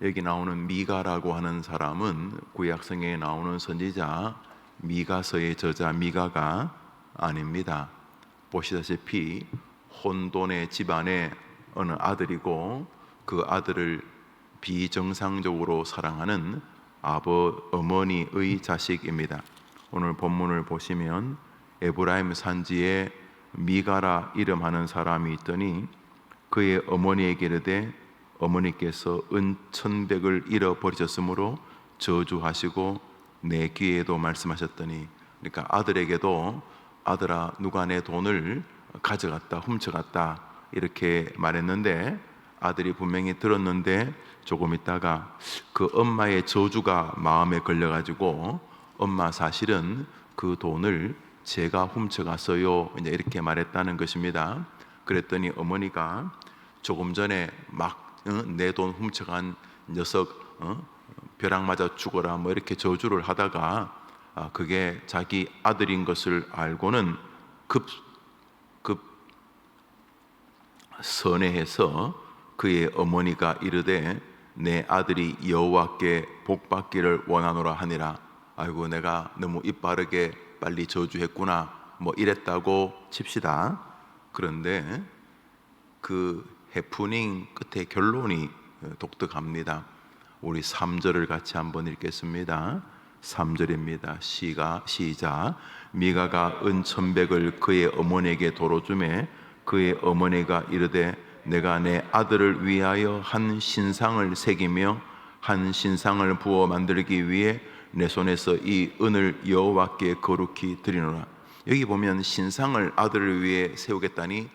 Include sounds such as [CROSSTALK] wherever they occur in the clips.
여기 나오는 미가라고 하는 사람은 구약성경에 나오는 선지자 미가서의 저자 미가가 아닙니다. 보시다시피 혼돈의 집안의 어느 아들이고 그 아들을 비정상적으로 사랑하는 아버 어머니의 자식입니다. 오늘 본문을 보시면 에브라임 산지에 미가라 이름하는 사람이 있더니 그의 어머니에게 이르되 어머니께서 은천백을 잃어버리셨으므로 저주하시고 내 귀에도 말씀하셨더니 그러니까 아들에게도 아들아 누가 내 돈을 가져갔다 훔쳐갔다 이렇게 말했는데 아들이 분명히 들었는데 조금 있다가 그 엄마의 저주가 마음에 걸려가지고 엄마 사실은 그 돈을 제가 훔쳐갔어요 이제 이렇게 말했다는 것입니다. 그랬더니 어머니가 조금 전에 막 내돈 훔쳐간 녀석 어? 벼락 맞아 죽어라 뭐 이렇게 저주를 하다가 아, 그게 자기 아들인 것을 알고는 급 급 선회해서 그의 어머니가 이르되 내 아들이 여호와께 복 받기를 원하노라 하니라. 아이고 내가 너무 입 바르게 빨리 저주했구나 뭐 이랬다고 칩시다. 그런데 그 해프닝 끝에 결론이 독특합니다. 우리 3절을 같이 한번 읽겠습니다. 3절입니다. 시가 시작 미가가 은천백을 그의 어머니에게 도로 주매 그의 어머니가 이르되 내가 내 아들을 위하여 한 신상을 새기며 한 신상을 부어 만들기 위해 내 손에서 이 은을 여호와께 거룩히 드리노라. 여기 보면 신상을 아들을 위해 세우겠다니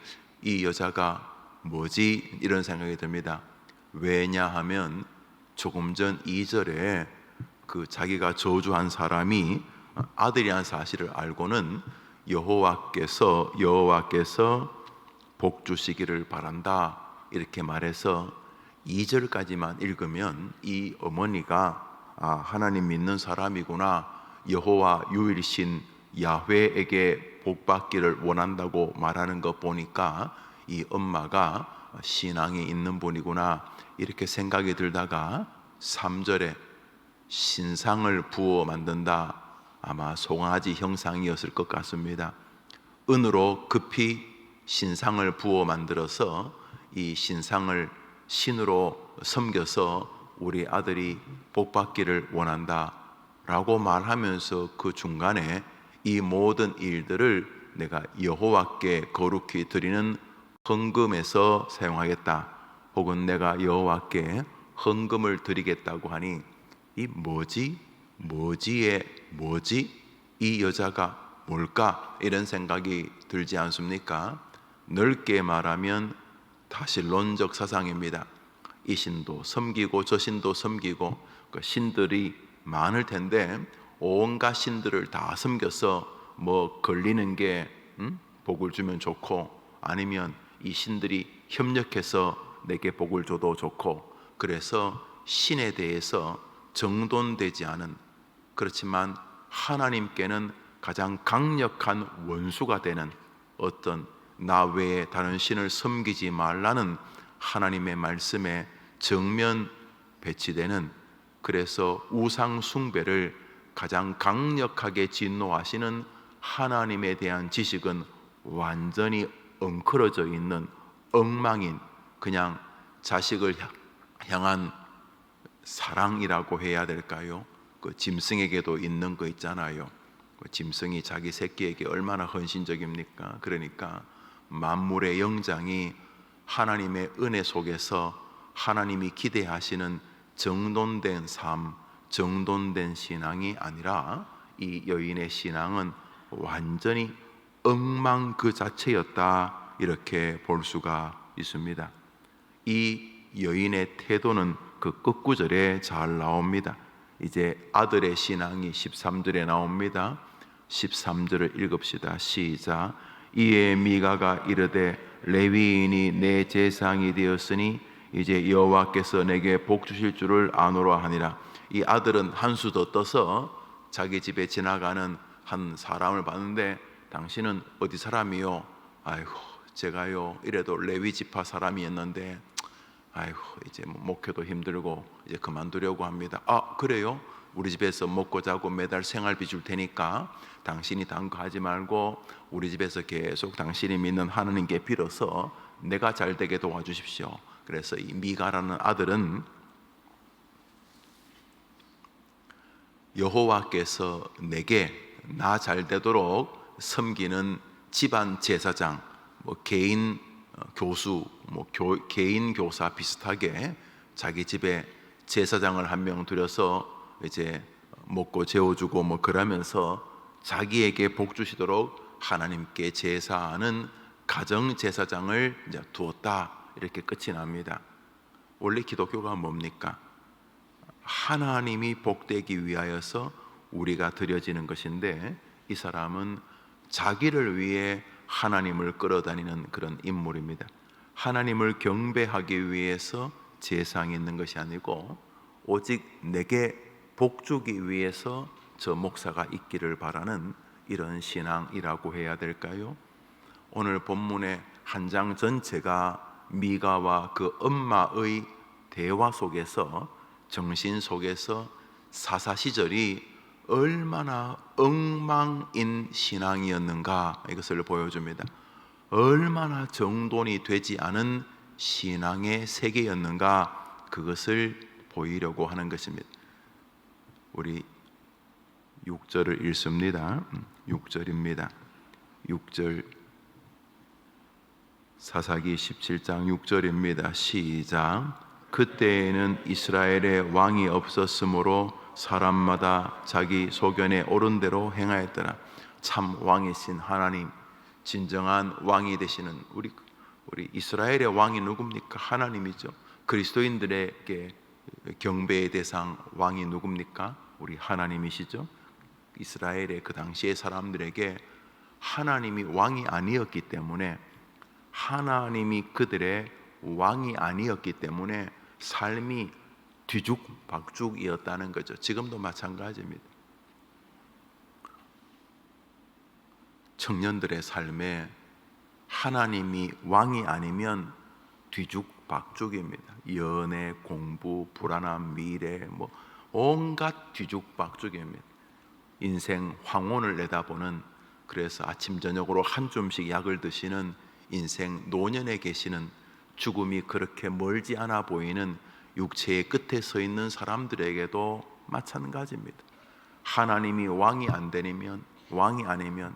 이 여자가 뭐지? 이런 생각이 듭니다. 왜냐하면 조금 전 2절에 그 자기가 저주한 사람이 아들이란 사실을 알고는 여호와께서 여호와께서 복 주시기를 바란다. 이렇게 말해서 2절까지만 읽으면 이 어머니가 아, 하나님 믿는 사람이구나. 여호와 유일신 야훼에게 복 받기를 원한다고 말하는 것 보니까 이 엄마가 신앙이 있는 분이구나 이렇게 생각이 들다가 3절에 신상을 부어 만든다 아마 송아지 형상이었을 것 같습니다. 은으로 급히 신상을 부어 만들어서 이 신상을 신으로 섬겨서 우리 아들이 복 받기를 원한다 라고 말하면서 그 중간에 이 모든 일들을 내가 여호와께 거룩히 드리는 헌금에서 사용하겠다. 혹은 내가 여호와께 헌금을 드리겠다고 하니 이 뭐지? 뭐지에 뭐지? 이 여자가 뭘까? 이런 생각이 들지 않습니까? 넓게 말하면 다신론적 사상입니다. 이 신도 섬기고 저 신도 섬기고 그 신들이 많을 텐데 온갖 신들을 다 섬겨서 뭐 걸리는 게 음? 복을 주면 좋고 아니면 이 신들이 협력해서 내게 복을 줘도 좋고 그래서 신에 대해서 정돈되지 않은 그렇지만 하나님께는 가장 강력한 원수가 되는 어떤 나 외에 다른 신을 섬기지 말라는 하나님의 말씀에 정면 배치되는 그래서 우상 숭배를 가장 강력하게 진노하시는 하나님에 대한 지식은 완전히 엉클어져 있는 엉망인 그냥 자식을 향한 사랑이라고 해야 될까요? 그 짐승에게도 있는 거 있잖아요. 그 짐승이 자기 새끼에게 얼마나 헌신적입니까? 그러니까 만물의 영장이 하나님의 은혜 속에서 하나님이 기대하시는 정돈된 삶, 정돈된 신앙이 아니라 이 여인의 신앙은 완전히 엉망 그 자체였다 이렇게 볼 수가 있습니다. 이 여인의 태도는 그 끝구절에 잘 나옵니다. 이제 아들의 신앙이 13절에 나옵니다. 13절을 읽읍시다. 시작. 이에 미가가 이르되 레위인이 내 재상이 되었으니 이제 여호와께서 내게 복 주실 줄을 아노라 하니라. 이 아들은 한 수 더 떠서 자기 집에 지나가는 한 사람을 봤는데 당신은 어디 사람이요? 아이고 제가요 이래도 레위 지파 사람이었는데 아이고 이제 뭐 목회도 힘들고 이제 그만두려고 합니다. 아 그래요? 우리 집에서 먹고 자고 매달 생활비 줄 테니까 당신이 단거 하지 말고 우리 집에서 계속 당신이 믿는 하나님께 빌어서 내가 잘 되게 도와주십시오. 그래서 이 미가라는 아들은 여호와께서 내게 나 잘 되도록 섬기는 집안 제사장, 뭐 개인 어, 교수, 뭐 교, 개인 교사 비슷하게 자기 집에 제사장을 한 명 들여서 이제 먹고 재워주고 뭐 그러면서 자기에게 복 주시도록 하나님께 제사하는 가정 제사장을 이제 두었다 이렇게 끝이 납니다. 원래 기독교가 뭡니까? 하나님이 복되기 위하여서 우리가 드려지는 것인데 이 사람은 자기를 위해 하나님을 끌어다니는 그런 인물입니다. 하나님을 경배하기 위해서 제상이 있는 것이 아니고 오직 내게 복 주기 위해서 저 목사가 있기를 바라는 이런 신앙이라고 해야 될까요? 오늘 본문의 한 장 전체가 미가와 그 엄마의 대화 속에서 정신 속에서 사사 시절이 얼마나 엉망인 신앙이었는가 이것을 보여줍니다. 얼마나 정돈이 되지 않은 신앙의 세계였는가 그것을 보이려고 하는 것입니다. 우리 6절을 읽습니다. 6절입니다. 6절 사사기 17장 6절입니다. 시작. 그때에는 이스라엘에 왕이 없었으므로 사람마다 자기 소견에 옳은 대로 행하였더라. 참 왕이신 하나님, 진정한 왕이 되시는 우리 우리 이스라엘의 왕이 누굽니까? 하나님이죠. 그리스도인들에게 경배의 대상 왕이 누굽니까? 우리 하나님이시죠. 이스라엘의 그 당시의 사람들에게 하나님이 왕이 아니었기 때문에 하나님이 그들의 왕이 아니었기 때문에 삶이 뒤죽박죽이었다는 거죠. 지금도 마찬가지입니다. 청년들의 삶에 하나님이 왕이 아니면 뒤죽박죽입니다. 연애, 공부, 불안한 미래, 뭐 온갖 뒤죽박죽입니다. 인생 황혼을 내다보는 그래서 아침 저녁으로 한 줌씩 약을 드시는 인생 노년에 계시는 죽음이 그렇게 멀지 않아 보이는 육체의 끝에 서 있는 사람들에게도 마찬가지입니다. 하나님이 왕이 안 되면 왕이 아니면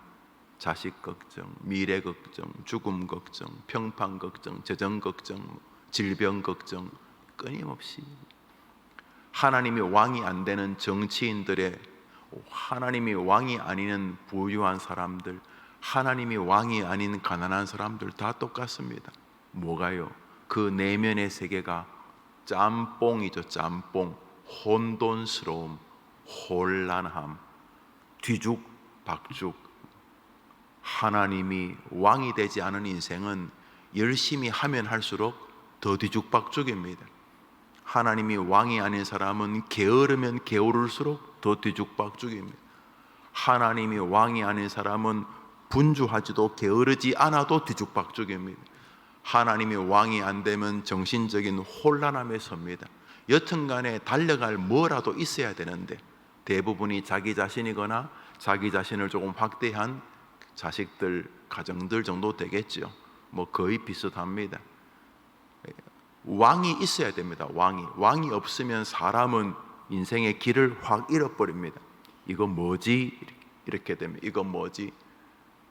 자식 걱정, 미래 걱정, 죽음 걱정, 평판 걱정, 재정 걱정, 질병 걱정 끊임없이 하나님이 왕이 안 되는 정치인들의 하나님이 왕이 아닌 부유한 사람들, 하나님이 왕이 아닌 가난한 사람들 다 똑같습니다. 뭐가요? 그 내면의 세계가 짬뽕이죠. 짬뽕. 혼돈스러움, 혼란함, 뒤죽 박죽. 하나님이 왕이 되지 않은 인생은 열심히 하면 할수록 더 뒤죽박죽입니다. 하나님이 왕이 아닌 사람은 게으르면 게으를수록 더 뒤죽박죽입니다. 하나님이 왕이 아닌 사람은 분주하지도 게으르지 않아도 뒤죽박죽입니다. 하나님이 왕이 안 되면 정신적인 혼란함에 섭니다. 여튼간에 달려갈 뭐라도 있어야 되는데 대부분이 자기 자신이거나 자기 자신을 조금 확대한 자식들, 가정들 정도 되겠죠. 뭐 거의 비슷합니다. 왕이 있어야 됩니다. 왕이 왕이 없으면 사람은 인생의 길을 확 잃어버립니다. 이거 뭐지? 이렇게 되면 이거 뭐지?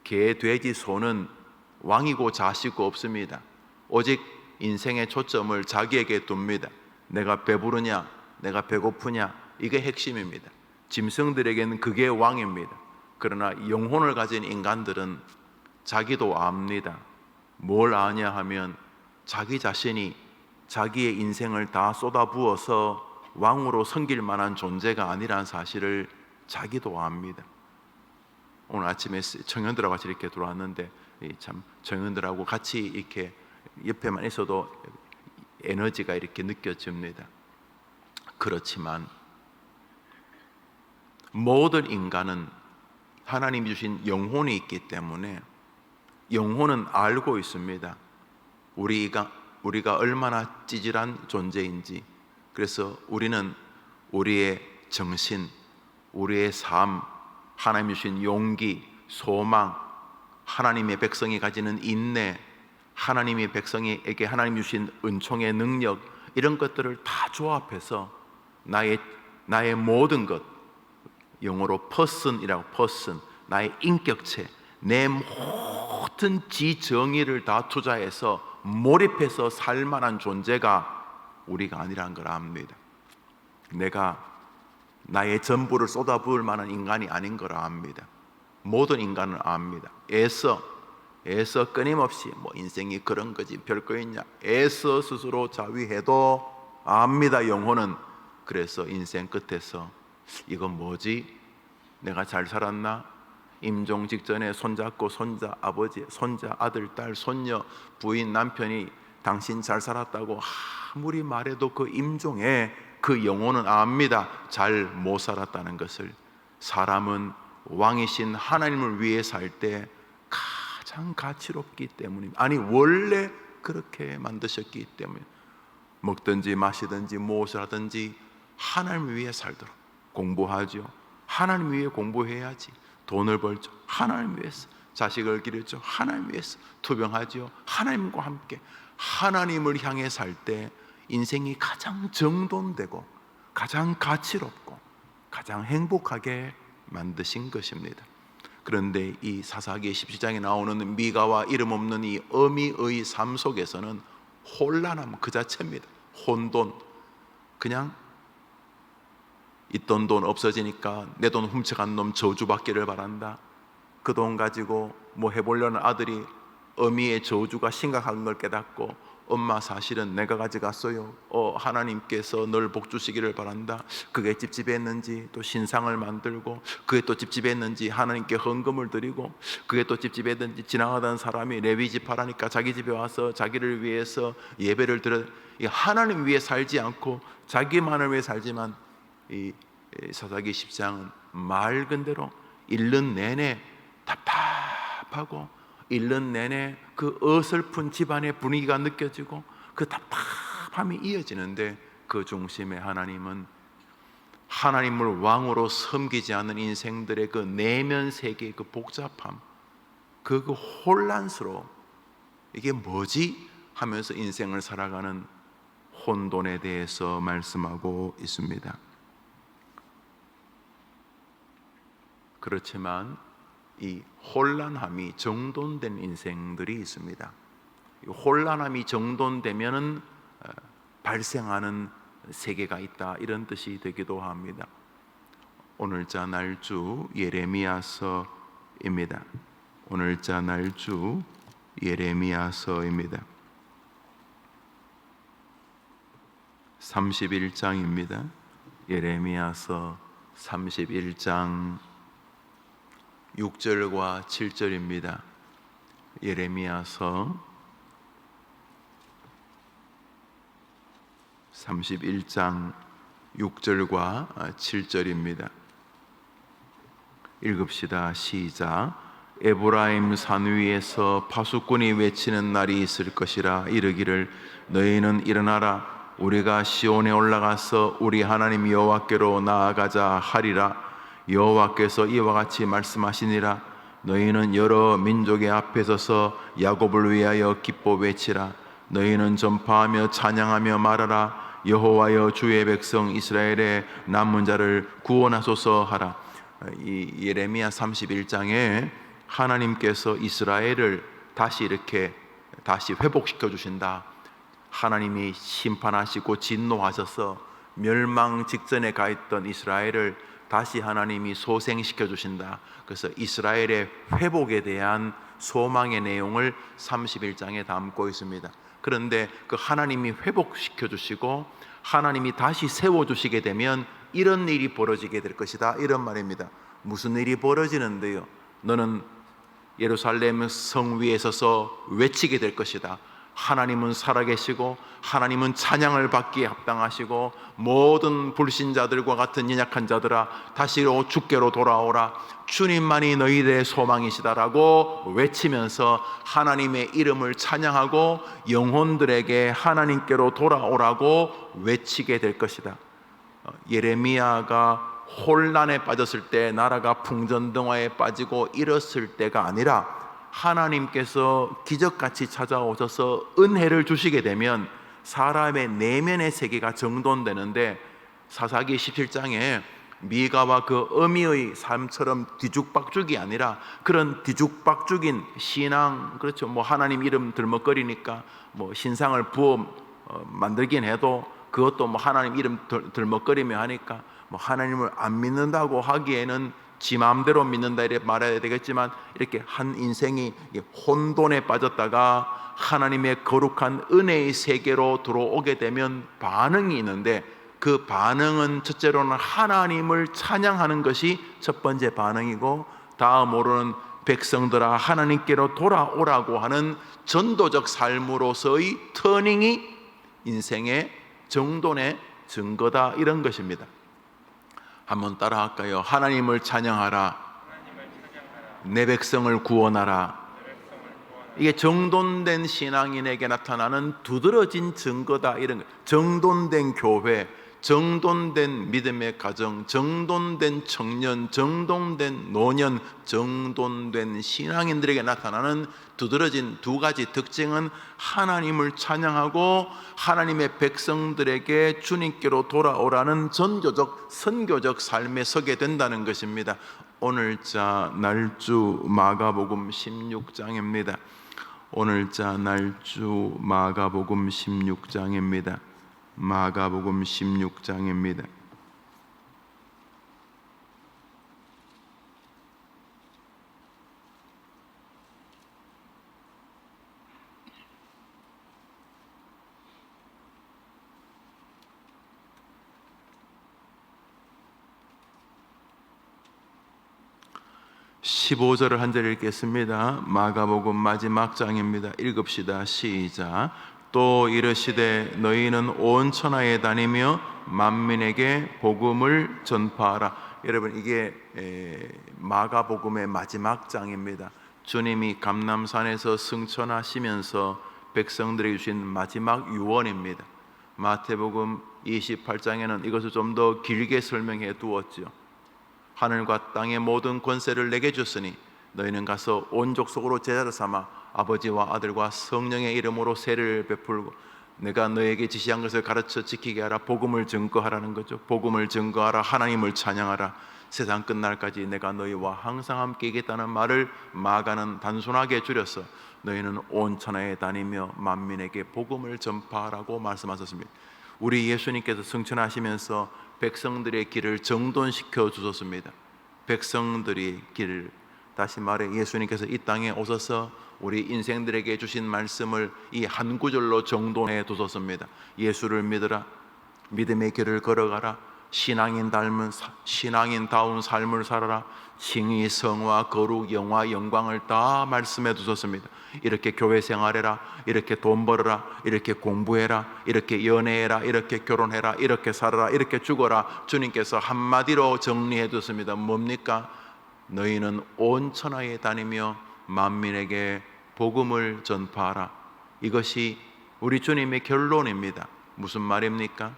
개, 돼지, 소는 왕이고 자식고 없습니다. 오직 인생의 초점을 자기에게 둡니다. 내가 배부르냐, 내가 배고프냐, 이게 핵심입니다. 짐승들에게는 그게 왕입니다. 그러나 영혼을 가진 인간들은 자기도 압니다. 뭘 아냐 하면 자기 자신이 자기의 인생을 다 쏟아부어서 왕으로 섬길 만한 존재가 아니라는 사실을 자기도 압니다. 오늘 아침에 청년들하고 같이 이렇게 들어왔는데 참 청년들하고 같이 이렇게 옆에만 있어도 에너지가 이렇게 느껴집니다. 그렇지만 모든 인간은 하나님 주신 영혼이 있기 때문에 영혼은 알고 있습니다. 우리가 우리가 얼마나 찌질한 존재인지 그래서 우리는 우리의 정신, 우리의 삶, 하나님 주신 용기, 소망, 하나님의 백성이 가지는 인내, 하나님의 백성에게 하나님 주신 은총의 능력 이런 것들을 다 조합해서 나의 나의 모든 것 영어로 person이라고 person 나의 인격체 내 모든 지정의를 다 투자해서 몰입해서 살 만한 존재가 우리가 아니라는 걸 압니다. 내가 나의 전부를 쏟아부을 만한 인간이 아닌 걸 압니다. 모든 인간은 압니다. 애써 애써 끊임없이 뭐 인생이 그런 거지 별거 있냐 애써 스스로 자위해도 압니다. 영혼은 그래서 인생 끝에서 이건 뭐지? 내가 잘 살았나? 임종 직전에 손잡고 손자 아버지 손자 아들 딸 손녀 부인 남편이 당신 잘 살았다고 아무리 말해도 그 임종에 그 영혼은 압니다. 잘 못 살았다는 것을 사람은 왕이신 하나님을 위해 살 때 가장 가치롭기 때문입니다. 아니 원래 그렇게 만드셨기 때문에 먹든지 마시든지 무엇을 하든지 하나님을 위해 살도록 공부하죠. 하나님 위해 공부해야지. 돈을 벌죠. 하나님 위해서. 자식을 기르죠. 하나님 위해서. 투병하죠. 하나님과 함께. 하나님을 향해 살 때 인생이 가장 정돈되고 가장 가치롭고 가장 행복하게 만드신 것입니다. 그런데 이 사사기 17장에 나오는 미가와 이름 없는 이 어미의 삶 속에서는 혼란함 그 자체입니다. 혼돈. 그냥 있던 돈 없어지니까 내 돈 훔쳐간 놈 저주받기를 바란다. 그 돈 가지고 뭐 해보려는 아들이 어미의 저주가 심각한 걸 깨닫고 엄마 사실은 내가 가져갔어요. 어, 하나님께서 널 복 주시기를 바란다. 그게 찝찝했는지 또 신상을 만들고 그게 또 찝찝했는지 하나님께 헌금을 드리고 그게 또 찝찝했는지 지나가던 사람이 레위 지파라니까 자기 집에 와서 자기를 위해서 예배를 드려 이 하나님 위해 살지 않고 자기만을 위해 살지만 이 사사기 10장은 맑은 대로 읽는 내내 답답하고 읽는 내내 그 어설픈 집안의 분위기가 느껴지고 그 답답함이 이어지는데 그 중심에 하나님은 하나님을 왕으로 섬기지 않는 인생들의 그 내면 세계의 그 복잡함, 그, 그 혼란스러움, 이게 뭐지? 하면서 인생을 살아가는 혼돈에 대해서 말씀하고 있습니다. 그렇지만 이 혼란함이 정돈된 인생들이 있습니다. 이 혼란함이 정돈되면은 어, 발생하는 세계가 있다 이런 뜻이 되기도 합니다. 오늘자 날주 예레미야서입니다. 오늘자 날주 예레미야서입니다. 31장입니다. 예레미야서 31장 6절과 7절입니다. 예레미야서 31장 6절과 7절입니다. 읽읍시다. 시작. 에브라임 산 위에서 파수꾼이 외치는 날이 있을 것이라 이르기를 너희는 일어나라 우리가 시온에 올라가서 우리 하나님 여호와께로 나아가자 하리라 여호와께서 이와 같이 말씀하시니라. 너희는 여러 민족의 앞에 서서 야곱을 위하여 기뻐 외치라. 너희는 전파하며 찬양하며 말하라. 여호와여 주의 백성 이스라엘의 남은 자를 구원하소서 하라. 이 예레미야 31장에 하나님께서 이스라엘을 다시 이렇게 다시 회복시켜 주신다. 하나님이 심판하시고 진노하셔서 멸망 직전에 가 있던 이스라엘을 다시 하나님이 소생시켜 주신다. 그래서 이스라엘의 회복에 대한 소망의 내용을 31장에 담고 있습니다. 그런데 그 하나님이 회복시켜 주시고 하나님이 다시 세워 주시게 되면 이런 일이 벌어지게 될 것이다. 이런 말입니다. 무슨 일이 벌어지는데요? 너는 예루살렘 성 위에 서서 외치게 될 것이다. 하나님은 살아계시고 하나님은 찬양을 받기에 합당하시고 모든 불신자들과 같은 연약한 자들아 다시로 주께로 돌아오라 주님만이 너희들의 소망이시다라고 외치면서 하나님의 이름을 찬양하고 영혼들에게 하나님께로 돌아오라고 외치게 될 것이다. 어, 예레미야가 혼란에 빠졌을 때 나라가 풍전등화에 빠지고 잃었을 때가 아니라 하나님께서 기적같이 찾아오셔서 은혜를 주시게 되면 사람의 내면의 세계가 정돈되는데 사사기 17장에 미가와 그 어미의 삶처럼 뒤죽박죽이 아니라 그런 뒤죽박죽인 신앙 그렇죠. 뭐 하나님 이름 들먹거리니까 뭐 신상을 부어 어, 만들긴 해도 그것도 뭐 하나님 이름 들- 들먹거리며 하니까 뭐 하나님을 안 믿는다고 하기에는 지 마음대로 믿는다 이렇게 말해야 되겠지만 이렇게 한 인생이 이 혼돈에 빠졌다가 하나님의 거룩한 은혜의 세계로 들어오게 되면 반응이 있는데 그 반응은 첫째로는 하나님을 찬양하는 것이 첫 번째 반응이고 다음으로는 백성들아 하나님께로 돌아오라고 하는 전도적 삶으로서의 터닝이 인생의 정돈의 증거다 이런 것입니다. 한번 따라 할까요? 하나님을 찬양하라. 내 백성을 구원하라. 이게 정돈된 신앙인에게 나타나는 두드러진 증거다 이런 거. 정돈된 교회, 정돈된 믿음의 가정, 정돈된 청년, 정돈된 노년, 정돈된 신앙인들에게 나타나는 두드러진 두 가지 특징은 하나님을 찬양하고 하나님의 백성들에게 주님께로 돌아오라는 전교적 선교적 삶에 서게 된다는 것입니다. 오늘자 날주 마가복음 16장입니다. 오늘자 날주 마가복음 16장입니다. 마가복음 16장입니다. 십오 절을 한 절 읽겠습니다. 마가복음 마지막 장입니다. 읽읍시다. 시작. 또 이르시되 너희는 온 천하에 다니며 만민에게 복음을 전파하라. 여러분 이게 에, 마가복음의 마지막 장입니다. 주님이 감남산에서 승천하시면서 백성들에게 주신 마지막 유언입니다. 마태복음 28장에는 이것을 좀 더 길게 설명해 두었죠. 하늘과 땅의 모든 권세를 내게 줬으니 너희는 가서 온 족속으로 제자를 삼아 아버지와 아들과 성령의 이름으로 세를 베풀고 내가 너에게 지시한 것을 가르쳐 지키게 하라. 복음을 증거하라는 거죠. 복음을 증거하라. 하나님을 찬양하라. 세상 끝날까지 내가 너희와 항상 함께 있겠다는 말을 마가는 단순하게 줄여서 너희는 온 천하에 다니며 만민에게 복음을 전파하라고 말씀하셨습니다. 우리 예수님께서 승천하시면서 백성들의 길을 정돈시켜 주셨습니다. 백성들의 길을. 다시 말해 예수님께서 이 땅에 오셔서 우리 인생들에게 주신 말씀을 이 한 구절로 정돈해 두셨습니다. 예수를 믿으라. 믿음의 길을 걸어가라. 신앙인 닮은 사- 신앙인다운 삶을 살아라. 칭의, 성화, 거룩, 영화, 영광을 다 말씀해 두셨습니다. 이렇게 교회 생활해라. 이렇게 돈 벌어라. 이렇게 공부해라. 이렇게 연애해라. 이렇게 결혼해라. 이렇게 살아라. 이렇게 죽어라. 주님께서 한마디로 정리해 뒀습니다. 뭡니까? 너희는 온 천하에 다니며 만민에게 복음을 전파하라. 이것이 우리 주님의 결론입니다. 무슨 말입니까?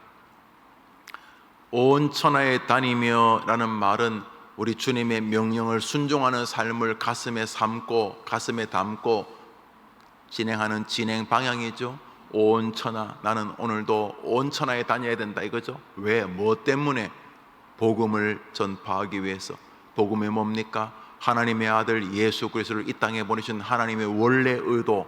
온 천하에 다니며라는 말은 우리 주님의 명령을 순종하는 삶을 가슴에 삼고 가슴에 담고 진행하는 진행 방향이죠. 온 천하 나는 오늘도 온 천하에 다녀야 된다 이거죠. 왜? 뭐 때문에? 복음을 전파하기 위해서. 복음이 뭡니까? 하나님의 아들 예수 그리스도를 이 땅에 보내신 하나님의 원래 의도,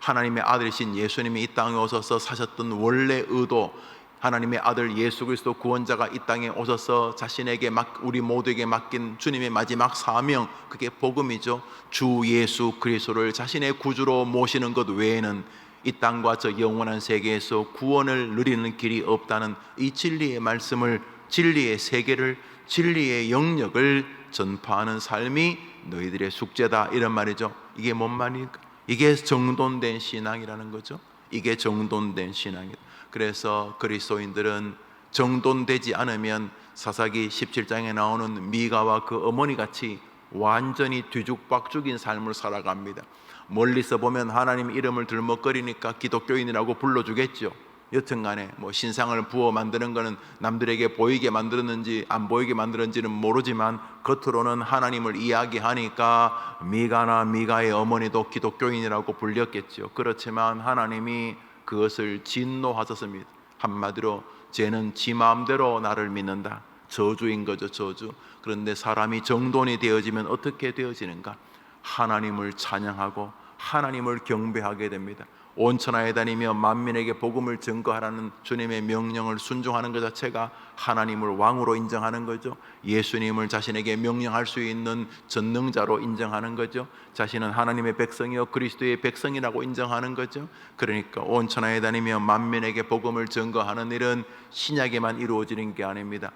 하나님의 아들이신 예수님이 이 땅에 오셔서 사셨던 원래 의도, 하나님의 아들 예수 그리스도 구원자가 이 땅에 오셔서 자신에게 맡, 우리 모두에게 맡긴 주님의 마지막 사명 그게 복음이죠. 주 예수 그리스도를 자신의 구주로 모시는 것 외에는 이 땅과 저 영원한 세계에서 구원을 누리는 길이 없다는 이 진리의 말씀을 진리의 세계를 진리의 영역을 전파하는 삶이 너희들의 숙제다 이런 말이죠. 이게 뭔 말입니까? 이게 정돈된 신앙이라는 거죠. 이게 정돈된 신앙이다. 그래서 그리스도인들은 정돈되지 않으면 사사기 17장에 나오는 미가와 그 어머니 같이 완전히 뒤죽박죽인 삶을 살아갑니다. 멀리서 보면 하나님 이름을 들먹거리니까 기독교인이라고 불러주겠죠. 여튼간에 뭐 신상을 부어 만드는 것은 남들에게 보이게 만들었는지 안 보이게 만들었는지는 모르지만 겉으로는 하나님을 이야기하니까 미가나 미가의 어머니도 기독교인이라고 불렸겠죠. 그렇지만 하나님이 그것을 진노하셨습니다. 한마디로 쟤는 지 마음대로 나를 믿는다. 저주인 거죠, 저주. 그런데 사람이 정돈이 되어지면 어떻게 되어지는가? 하나님을 찬양하고 하나님을 경배하게 됩니다. 온 천하에 다니며 만민에게 복음을 증거하라는 주님의 명령을 순종하는 것 자체가 하나님을 왕으로 인정하는 거죠. 예수님을 자신에게 명령할 수 있는 전능자로 인정하는 거죠. 자신은 하나님의 백성이요 그리스도의 백성이라고 인정하는 거죠. 그러니까 온 천하에 다니며 만민에게 복음을 증거하는 일은 신약에만 이루어지는 게 아닙니다.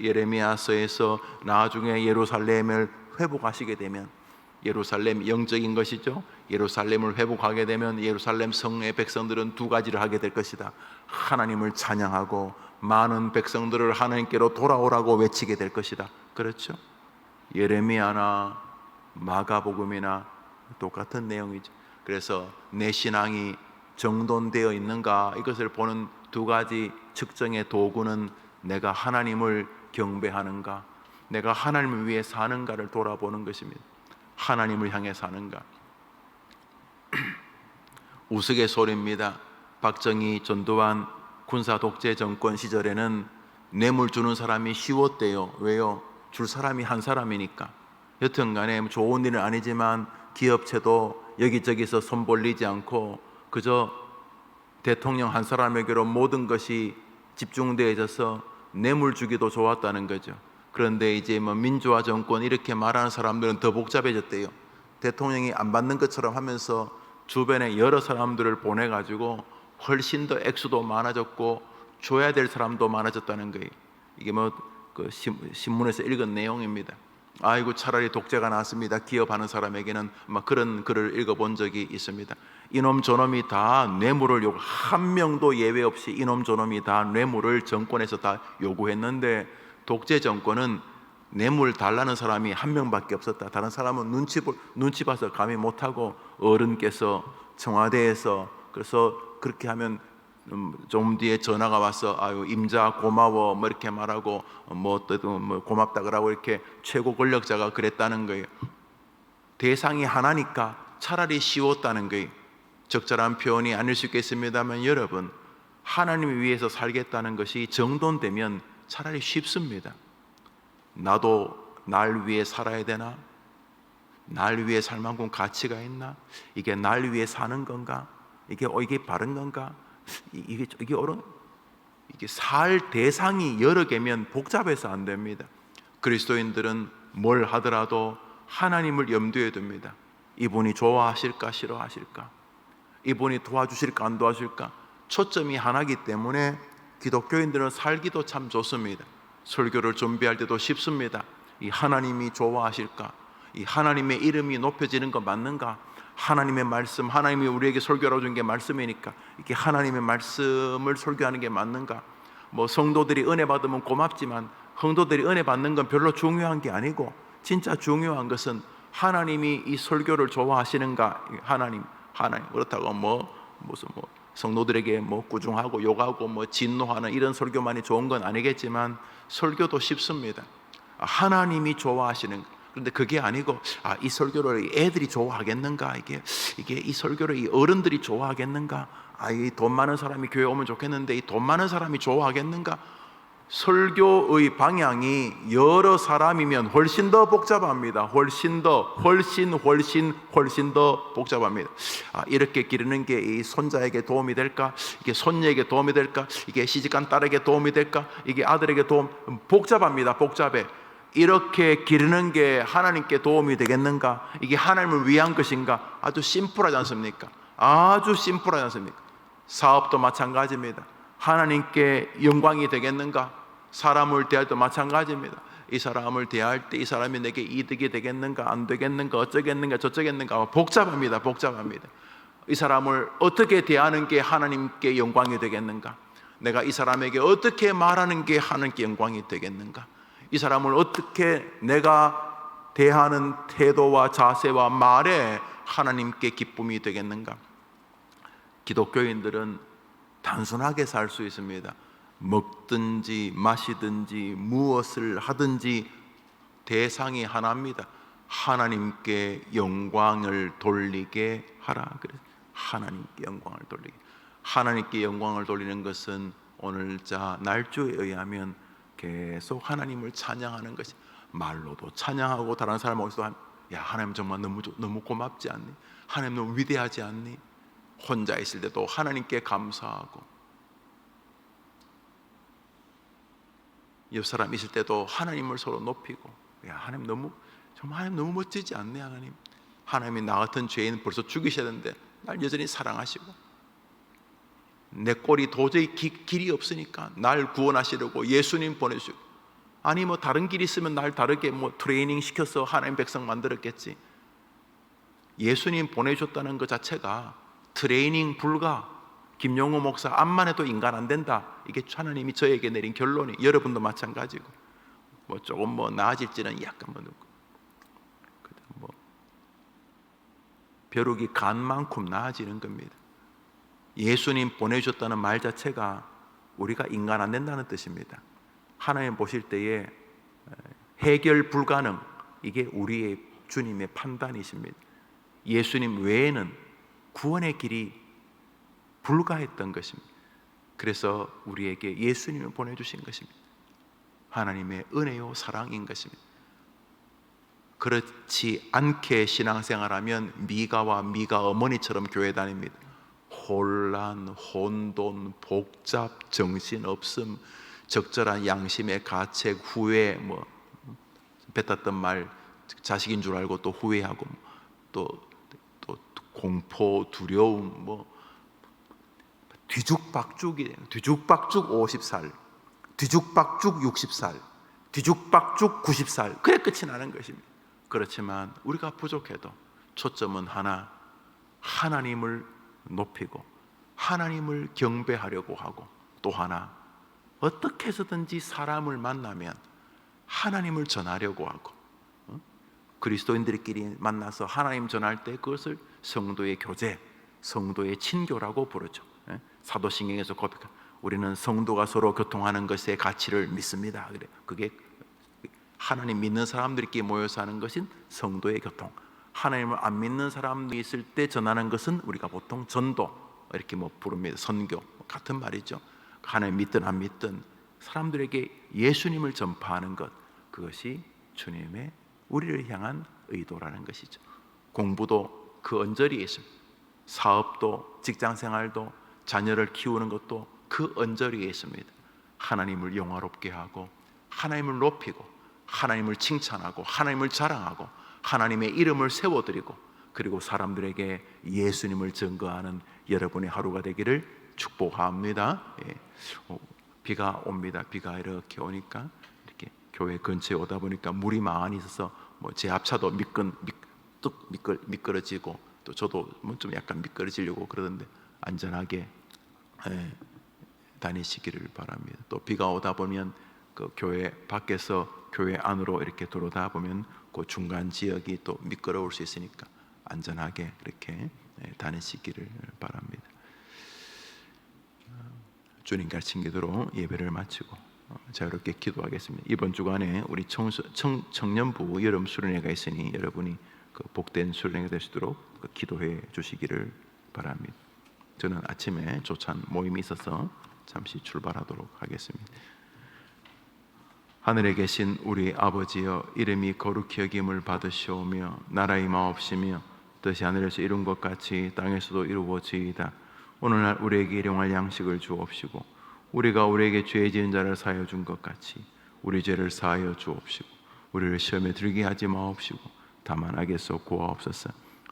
예레미야서에서 나중에 예루살렘을 회복하시게 되면 예루살렘 영적인 것이죠. 예루살렘을 회복하게 되면 예루살렘 성의 백성들은 두 가지를 하게 될 것이다. 하나님을 찬양하고 많은 백성들을 하나님께로 돌아오라고 외치게 될 것이다. 그렇죠? 예레미야나 마가복음이나 똑같은 내용이죠. 그래서 내 신앙이 정돈되어 있는가 이것을 보는 두 가지 측정의 도구는 내가 하나님을 경배하는가, 내가 하나님을 위해 사는가를 돌아보는 것입니다. 하나님을 향해 사는가? [CLEARS THROAT] 우스갯소리입니다. 박정희 전두환 군사 독재 정권 시절에는 뇌물 주는 사람이 쉬웠대요. 왜요? 줄 사람이 한 사람이니까. 여튼간에 좋은 일은 아니지만 기업체도 여기저기서 손 벌리지 않고 그저 대통령 한 사람에게로 모든 것이 집중되어져서 뇌물 주기도 좋았다는 거죠. 그런데 이제 뭐 민주화 정권 이렇게 말하는 사람들은 더 복잡해졌대요. 대통령이 안 받는 것처럼 하면서 주변에 여러 사람들을 보내 가지고 훨씬 더 액수도 많아졌고 줘야 될 사람도 많아졌다는 거예요. 이게 뭐 그 신문에서 읽은 내용입니다. 아이고 차라리 독재가 낫습니다. 기업하는 사람에게는 막 그런 글을 읽어본 적이 있습니다. 이놈 저놈이 다 뇌물을 요구 한 명도 예외 없이 이놈 저놈이 다 뇌물을 정권에서 다 요구했는데 독재 정권은 뇌물 달라는 사람이 한 명밖에 없었다. 다른 사람은 눈치 볼 눈치 봐서 감히 못하고 어른께서 청와대에서 그래서 그렇게 하면 음, 좀 뒤에 전화가 와서 아유 임자 고마워 뭐 이렇게 말하고 뭐 뭐 고맙다 그러고 이렇게 최고 권력자가 그랬다는 거예요. 대상이 하나니까 차라리 쉬웠다는 거예요. 적절한 표현이 아닐 수 있겠습니다만 여러분 하나님을 위해서 살겠다는 것이 정돈되면 차라리 쉽습니다. 나도 날 위해 살아야 되나? 날 위해 살 만큼 가치가 있나? 이게 날 위해 사는 건가? 이게 어, 이게 바른 건가? 이게 이게 어른 이게 살 대상이 여러 개면 복잡해서 안 됩니다. 그리스도인들은 뭘 하더라도 하나님을 염두에 둡니다. 이분이 좋아하실까 싫어하실까? 이분이 도와주실까 안 도와줄까? 초점이 하나기 때문에 기독교인들은 살기도 참 좋습니다. 설교를 준비할 때도 쉽습니다. 이 하나님이 좋아하실까? 이 하나님의 이름이 높여지는 거 맞는가? 하나님의 말씀, 하나님이 우리에게 설교하러 준 게 말씀이니까 이게 하나님의 말씀을 설교하는 게 맞는가? 뭐 성도들이 은혜 받으면 고맙지만 성도들이 은혜 받는 건 별로 중요한 게 아니고 진짜 중요한 것은 하나님이 이 설교를 좋아하시는가? 하나님, 하나님 그렇다고 뭐 무슨 뭐 성도들에게 뭐 꾸중하고 욕하고 뭐 진노하는 이런 설교만이 좋은 건 아니겠지만 설교도 쉽습니다. 하나님이 좋아하시는 그런데 그게 아니고 아, 이 설교를 애들이 좋아하겠는가? 이게 이게 이 설교를 이 어른들이 좋아하겠는가? 아, 이 돈 많은 사람이 교회 오면 좋겠는데 이 돈 많은 사람이 좋아하겠는가 설교의 방향이 여러 사람이면 훨씬 더 복잡합니다. 훨씬 더, 훨씬, 훨씬, 훨씬 더 복잡합니다. 아, 이렇게 기르는 게 이 손자에게 도움이 될까? 이게 손녀에게 도움이 될까? 이게 시집간 딸에게 도움이 될까? 이게 아들에게 도움, 복잡합니다. 복잡해. 이렇게 기르는 게 하나님께 도움이 되겠는가? 이게 하나님을 위한 것인가? 아주 심플하지 않습니까? 아주 심플하지 않습니까? 사업도 마찬가지입니다. 하나님께 영광이 되겠는가? 사람을 대할 때 마찬가지입니다. 이 사람을 대할 때 이 사람이 내게 이득이 되겠는가 안 되겠는가 어쩌겠는가 저쩌겠는가 복잡합니다. 복잡합니다. 이 사람을 어떻게 대하는 게 하나님께 영광이 되겠는가? 내가 이 사람에게 어떻게 말하는 게 하나님께 영광이 되겠는가? 이 사람을 어떻게 내가 대하는 태도와 자세와 말에 하나님께 기쁨이 되겠는가? 기독교인들은 단순하게 살 수 있습니다. 먹든지 마시든지 무엇을 하든지 대상이 하나입니다. 하나님께 영광을 돌리게 하라. 그래. 하나님께 영광을 돌리게. 하나님께 영광을 돌리는 것은 오늘자 날조에 의하면 계속 하나님을 찬양하는 것이 말로도 찬양하고 다른 사람 어디서 야 하나님 정말 너무 좋- 너무 고맙지 않니? 하나님 너무 위대하지 않니? 혼자 있을 때도 하나님께 감사하고 옆 사람 있을 때도 하나님을 서로 높이고 야 하나님 너무 정말 하나님 너무 멋지지 않네 하나님. 하나님이 나 같은 죄인 벌써 죽이셔야 되는데 날 여전히 사랑하시고. 내 꼴이 도저히 기- 길이 없으니까 날 구원하시려고 예수님 보내주고 아니 뭐 다른 길이 있으면 날 다르게 뭐 트레이닝 시켜서 하나님 백성 만들었겠지. 예수님 보내줬다는 것 자체가 트레이닝 불가 김용호 목사 암만 해도 인간 안 된다. 이게 하나님이 저에게 내린 결론이. 여러분도 마찬가지고. 뭐 조금 뭐 나아질지는 약간 뭐 그다음 뭐 벼룩이 간만큼 나아지는 겁니다. 예수님 보내주셨다는 말 자체가 우리가 인간 안 된다는 뜻입니다. 하나님 보실 때에 해결 불가능. 이게 우리의 주님의 판단이십니다. 예수님 외에는 구원의 길이 불가했던 것입니다. 그래서 우리에게 예수님을 보내주신 것입니다. 하나님의 은혜요 사랑인 것입니다. 그렇지 않게 신앙생활하면 미가와 미가 어머니처럼 교회 다닙니다. 혼란, 혼돈, 복잡, 정신 없음, 적절한 양심의 가책, 후회, 뭐 뱉었던 말 자식인 줄 알고 또 후회하고 또, 또 공포, 두려움, 뭐 뒤죽박죽이 뒤죽박죽 50살, 뒤죽박죽 60살, 뒤죽박죽 90살 그래 끝이 나는 것입니다. 그렇지만 우리가 부족해도 초점은 하나 하나님을 높이고 하나님을 경배하려고 하고 또 하나 어떻게 해서든지 사람을 만나면 하나님을 전하려고 하고 어? 그리스도인들끼리 만나서 하나님 전할 때 그것을 성도의 교제, 성도의 친교라고 부르죠. 예? 사도신경에서 고백한 우리는 성도가 서로 교통하는 것의 가치를 믿습니다. 그래 그게 하나님 믿는 사람들끼리 모여서 하는 것인 성도의 교통. 하나님을 안 믿는 사람들이 있을 때 전하는 것은 우리가 보통 전도 이렇게 뭐 부릅니다. 선교 같은 말이죠. 하나님 믿든 안 믿든 사람들에게 예수님을 전파하는 것 그것이 주님의 우리를 향한 의도라는 것이죠. 공부도 그 언저리에 있습니다. 사업도 직장 생활도 자녀를 키우는 것도 그 언저리에 있습니다. 하나님을 영화롭게 하고 하나님을 높이고 하나님을 칭찬하고 하나님을 자랑하고 하나님의 이름을 세워드리고 그리고 사람들에게 예수님을 증거하는 여러분의 하루가 되기를 축복합니다. 예. 어, 비가 옵니다. 비가 이렇게 오니까 이렇게 교회 근처에 오다 보니까 물이 많이 있어서 뭐 제 앞차도 미끈 뚝 미끌 미끄러지고 또 저도 뭐 좀 약간 미끄러지려고 그러던데 안전하게 예, 다니시기를 바랍니다. 또 비가 오다 보면 그 교회 밖에서 교회 안으로 이렇게 들어오다 보면 그 중간 지역이 또 미끄러울 수 있으니까 안전하게 그렇게 예, 다니시기를 바랍니다. 주님 가르친 기도로 예배를 마치고 어, 자유롭게 기도하겠습니다. 이번 주간에 우리 청소, 청, 청년부 여름 수련회가 있으니 여러분이 그 복된 수련회가 될 수 있도록 그 기도해 주시기를 바랍니다. 저는 아침에 조찬 모임이 있어서 잠시 출발하도록 하겠습니다. 하늘에 계신 우리 아버지여 이름이 거룩히 여김을 받으시오며 나라의 마옵시며 뜻이 하늘에서 이룬 것 같이 땅에서도 이루어지이다. 오늘날 우리에게 일용할 양식을 주옵시고 우리가 우리에게 죄 지은 자를 사하여 준 것 같이 우리 죄를 사하여 주옵시고 우리를 시험에 들게 하지 마옵시고 다만 악에서 구하옵소서.